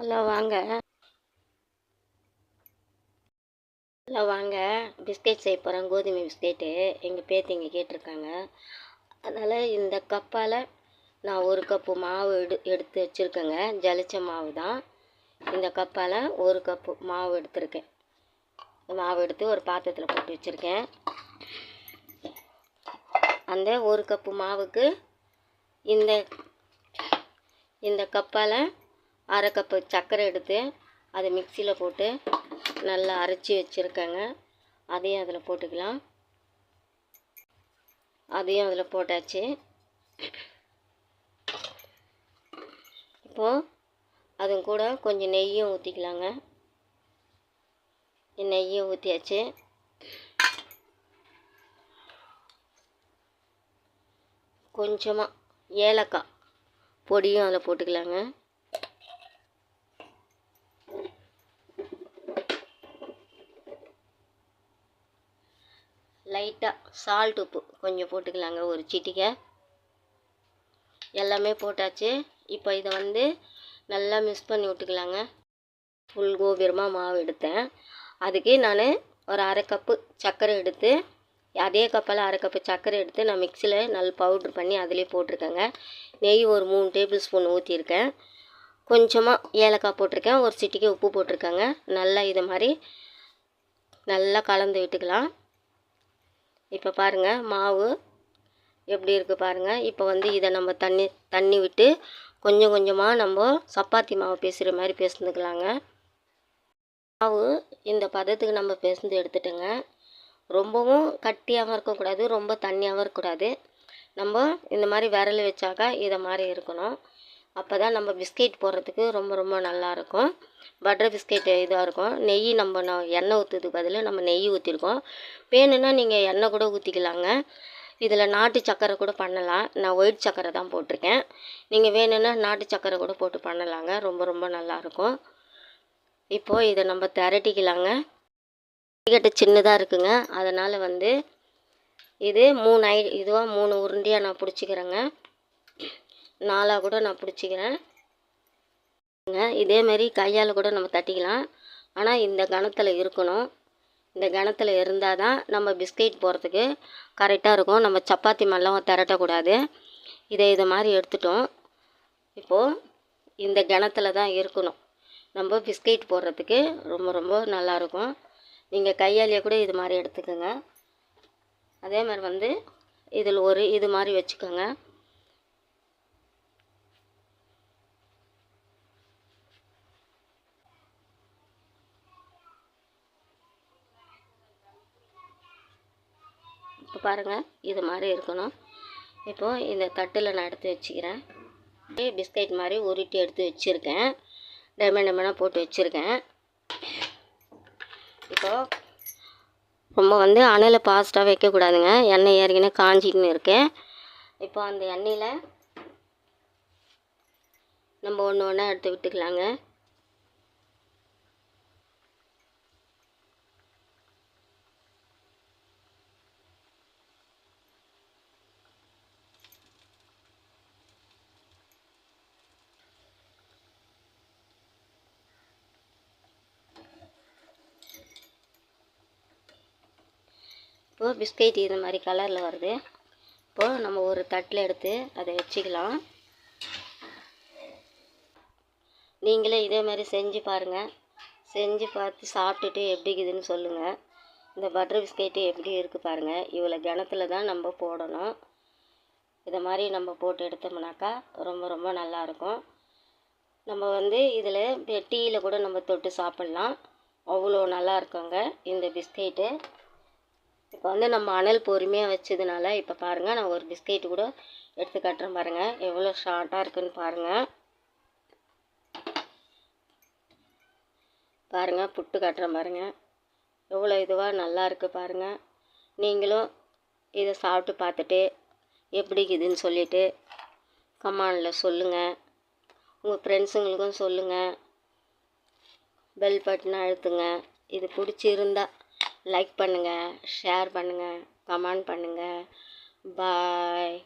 Hello வாங்க. Hello வாங்க. Biscuit செய்ய போகிறோம் கோதுமை பிஸ்கெட்டு. எங்கள் பேத்திங்க கேட்டிருக்காங்க. அதனால் இந்த கப்பால் நான் ஒரு கப்பு மாவு எடு எடுத்து வச்சுருக்கேங்க. ஜலிச்ச மாவு தான். இந்த கப்பால் ஒரு கப்பு மாவு எடுத்திருக்கேன். மாவு எடுத்து ஒரு பாத்திரத்தில் போட்டு வச்சுருக்கேன். அந்த ஒரு கப்பு மாவுக்கு இந்த இந்த கப்பால் அரை கப்பு சர்க்கரை எடுத்து அதை மிக்சியில் போட்டு நல்லா அரைச்சி வச்சுருக்கேங்க. அதையும் அதில் போட்டுக்கலாம். அதையும் அதில் போட்டாச்சு. இப்போது அதுவும் கூட கொஞ்சம் நெய்யும் ஊற்றிக்கலாங்க நெய்யும் ஊற்றியாச்சு கொஞ்சமாக ஏலக்காய் பொடியும் அதில் போட்டுக்கலாங்க. லைட்டாக சால்ட் உப்பு கொஞ்சம் போட்டுக்கலாங்க. ஒரு சிட்டிக்கை எல்லாமே போட்டாச்சு. இப்போ இதை வந்து நல்லா மிக்ஸ் பண்ணி விட்டுக்கலாங்க. ஃபுல் கோபுரமாக மாவு எடுத்தேன். அதுக்கு நான் ஒரு அரை கப்பு சர்க்கரை எடுத்து அதே கப்பில் அரை கப்பு சர்க்கரை எடுத்து நான் மிக்சியில் நல்ல பவுட்ரு பண்ணி அதிலே போட்டிருக்கேங்க. நெய் ஒரு மூணு டேபிள் ஸ்பூன் ஊற்றிருக்கேன் கொஞ்சமாக ஏலக்காய் போட்டிருக்கேன். ஒரு சிட்டிக்கு உப்பு போட்டிருக்கேங்க. நல்லா இதை மாதிரி நல்லா கலந்து விட்டுக்கலாம். இப்போ பாருங்கள் மாவு எப்படி இருக்குது பாருங்கள் இப்போ வந்து இதை நம்ம தண்ணி தண்ணி விட்டு கொஞ்சம் கொஞ்சமாக நம்ம சப்பாத்தி மாவு பேசுகிற மாதிரி பேசுந்துக்கலாங்க. மாவு இந்த பதத்துக்கு நம்ம பேசுந்து எடுத்துட்டோங்க. ரொம்பவும் கட்டியாகவும் இருக்கக்கூடாது ரொம்ப தண்ணியாகவும் இருக்கக்கூடாது. நம்ம இந்த மாதிரி விரல் வச்சாக்கா இதை மாதிரி இருக்கணும். அப்போ தான் நம்ம பிஸ்கெட் போடுறதுக்கு ரொம்ப ரொம்ப நல்லாயிருக்கும் பட்டர் பிஸ்கெட் இதாக இருக்கும். நெய் நம்ம நான் எண்ணெய் ஊற்றுறதுக்கு பதில் நம்ம நெய் ஊற்றிருக்கோம் வேணும்னா நீங்கள் எண்ணெய் கூட ஊற்றிக்கலாங்க இதில் நாட்டு சக்கரை கூட பண்ணலாம். நான் ஒயிட் சக்கரை தான் போட்டிருக்கேன். நீங்கள் வேணும்னா நாட்டு சக்கரை கூட போட்டு பண்ணலாங்க. ரொம்ப ரொம்ப நல்லாயிருக்கும் இப்போது இதை நம்ம திரட்டிக்கலாங்க. கட்டு சின்னதாக இருக்குங்க. அதனால் வந்து இது மூணு ஐ இதுவாக மூணு உருண்டையாக நான் பிடிச்சிக்கிறேங்க. நாலாக கூட நான் பிடிச்சிக்கிறேன். இதேமாரி கையால் கூட நம்ம தட்டிக்கலாம். ஆனால் இந்த கணத்தில் இருக்கணும். இந்த கணத்தில் இருந்தால் தான் நம்ம பிஸ்கெட் போடுறதுக்கு கரெக்டாக இருக்கும். நம்ம சப்பாத்தி மாதிரிலாம் திரட்டக்கூடாது. இதை இதை மாதிரி எடுத்துட்டோம். இப்போது இந்த கணத்தில் தான் இருக்கணும். நம்ம பிஸ்கெட் போடுறதுக்கு ரொம்ப ரொம்ப நல்லாயிருக்கும் நீங்கள் கையாலேயே கூட இது மாதிரி எடுத்துக்கோங்க. அதே மாதிரி வந்து இதில் ஒரு இது மாதிரி வச்சுக்கோங்க இப்போ பாருங்கள் இது மாதிரி இருக்கணும். இப்போது இந்த தட்டில் நான் எடுத்து வச்சுக்கிறேன். பிஸ்கட் மாதிரி உருட்டி எடுத்து வச்சுருக்கேன். டெமன் டெமனாக போட்டு வச்சுருக்கேன். இப்போது ரொம்ப வந்து அணையில் ஃபாஸ்ட்டாக வைக்கக்கூடாதுங்க எண்ணெய் ஏறிக்கினே காஞ்சிக்கின்னு இருக்கேன். இப்போ அந்த எண்ணெயில் நம்ம ஒன்று ஒன்றா எடுத்து விட்டுக்கலாங்க. இப்போது பிஸ்கெட் இது மாதிரி கலரில் வருது. இப்போது நம்ம ஒரு தட்டில் எடுத்து அதை வச்சுக்கலாம். நீங்களே இதே மாதிரி செஞ்சு பாருங்கள் செஞ்சு பார்த்து சாப்பிட்டுட்டு எப்படி இருக்குதுன்னு சொல்லுங்கள் இந்த பட்டர் பிஸ்கெட்டு எப்படி இருக்குது பாருங்கள் இவ்வளோ கிணத்துல தான் நம்ம போடணும். இதை மாதிரி நம்ம போட்டு எடுத்தோம்னாக்கா ரொம்ப ரொம்ப நல்லாயிருக்கும் நம்ம வந்து இதில் டீயில் கூட நம்ம தொட்டு சாப்பிட்லாம். அவ்வளோ நல்லா இருக்குங்க இந்த பிஸ்கெட்டு இப்போ வந்து நம்ம அனல் பொறுமையாக வச்சதுனால இப்போ பாருங்கள் நான் ஒரு பிஸ்கெட் கூட எடுத்து கட்டுறேன் பாருங்கள் எவ்வளோ ஷார்ட்டாக இருக்குதுன்னு பாருங்கள் பாருங்கள் புட்டு கட்டுறேன் பாருங்கள் எவ்வளோ இதுவாக நல்லா இருக்குது பாருங்கள் நீங்களும் இதை சாப்பிட்டு பார்த்துட்டு எப்படி இதுன்னு சொல்லிவிட்டு கமானில் சொல்லுங்கள் உங்கள் ஃப்ரெண்ட்ஸுங்களுக்கும் சொல்லுங்கள் பெல் பட்டனை அழுத்துங்க. இது பிடிச்சிருந்தா லைக் பண்ணுங்கள் ஷேர் பண்ணுங்கள் கமெண்ட் பண்ணுங்கள் பாய்